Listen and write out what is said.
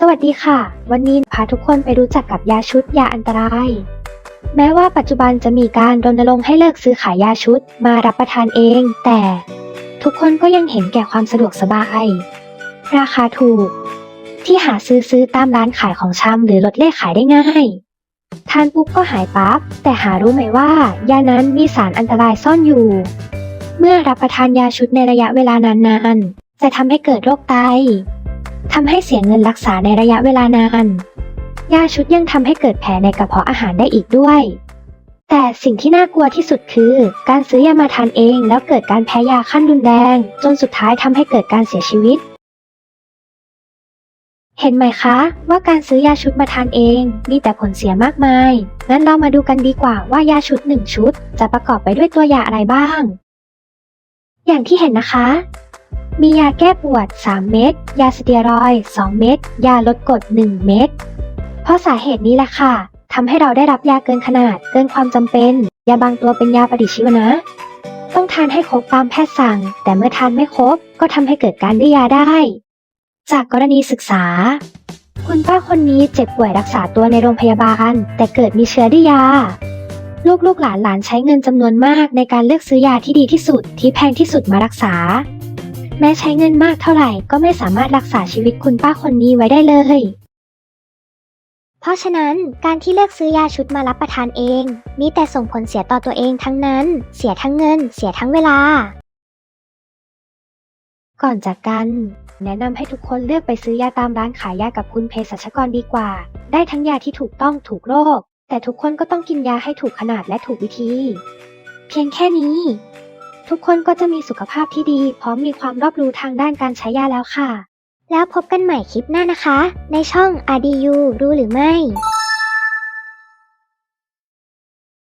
สวัสดีค่ะ วันนี้พาทุกคนไปรู้จักกับยาชุดยาอันตราย แม้ว่าปัจจุบันจะมีการรณรงค์ให้เลิกซื้อขายยาชุดมารับประทานเอง แต่ทุกคนก็ยังเห็นแก่ความสะดวกสบาย ราคาถูก ที่หาซื้อซื้อตามร้านขายของชำหรือลดเลขขายได้ง่าย ทานปุ๊บก็หายปั๊บ แต่หารู้ไหมว่า ยานั้นมีสารอันตรายซ่อนอยู่ เมื่อรับประทานยาชุดในระยะเวลานานๆจะทำให้เกิดโรคไต ทำให้เสียเงินรักษาในระยะเวลานาน ยาชุดยังทำให้เกิดแผลในกระเพาะอาหารได้อีกด้วย แต่สิ่งที่น่ากลัวที่สุดคือ การซื้อยามาทานเองแล้วเกิดการแพ้ยาขั้นรุนแรง จนสุดท้ายทำให้เกิดการเสียชีวิตเห็นไหมคะ ว่าการซื้อยาชุดมาทานเอง มีแต่ผลเสียมากมาย งั้นเรามาดูกันดีกว่าว่ายาชุดหนึ่งชุด จะประกอบไปด้วยตัวยาอะไรบ้าง อย่างที่เห็นนะคะ มียาแก้ปวด 3 เม็ด ยาสเตียรอย 2 เม็ด ยาลดกรด 1 เม็ด เพราะสาเหตุนี้แหละค่ะทำให้เราได้รับยาเกินขนาด เกินความจำเป็น ยาบางตัวเป็นยาปฏิชีวนะ ต้องทานให้ครบตามแพทย์สั่ง แต่เมื่อทานไม่ครบ ก็ทำให้เกิดการดื้อยาได้ จากกรณีศึกษา คุณป้าคนนี้เจ็บป่วยรักษาตัวในโรงพยาบาล แต่เกิดมีเชื้อดื้อยาลูกลูกหลานหลานใช้เงินจำนวนมากในการเลือกซื้อยาที่ดีที่สุดที่แพงที่สุดมารักษา แม้ใช้เงินมากเท่าไหร่ก็ไม่สามารถรักษาชีวิตคุณป้าคนนี้ไว้ได้เลย เพราะฉะนั้นการที่เลือกซื้อยาชุดมารับประทานเอง มีแต่ส่งผลเสียต่อตัวเองทั้งนั้น เสียทั้งเงิน เสียทั้งเวลา ก่อนจากกัน แนะนำให้ทุกคนเลือกไปซื้อยาตามร้านขายยากับคุณเภสัชกรดีกว่า ได้ทั้งยาที่ถูกต้องถูกโรค แต่ทุกคนก็ต้องกินยาให้ถูกขนาดและถูกวิธี เพียงแค่นี้ ทุกคนก็จะมีสุขภาพที่ดี พร้อมมีความรอบรู้ทางด้านการใช้ยาแล้วค่ะ แล้วพบกันใหม่คลิปหน้านะคะ ในช่อง RDU รู้หรือไม่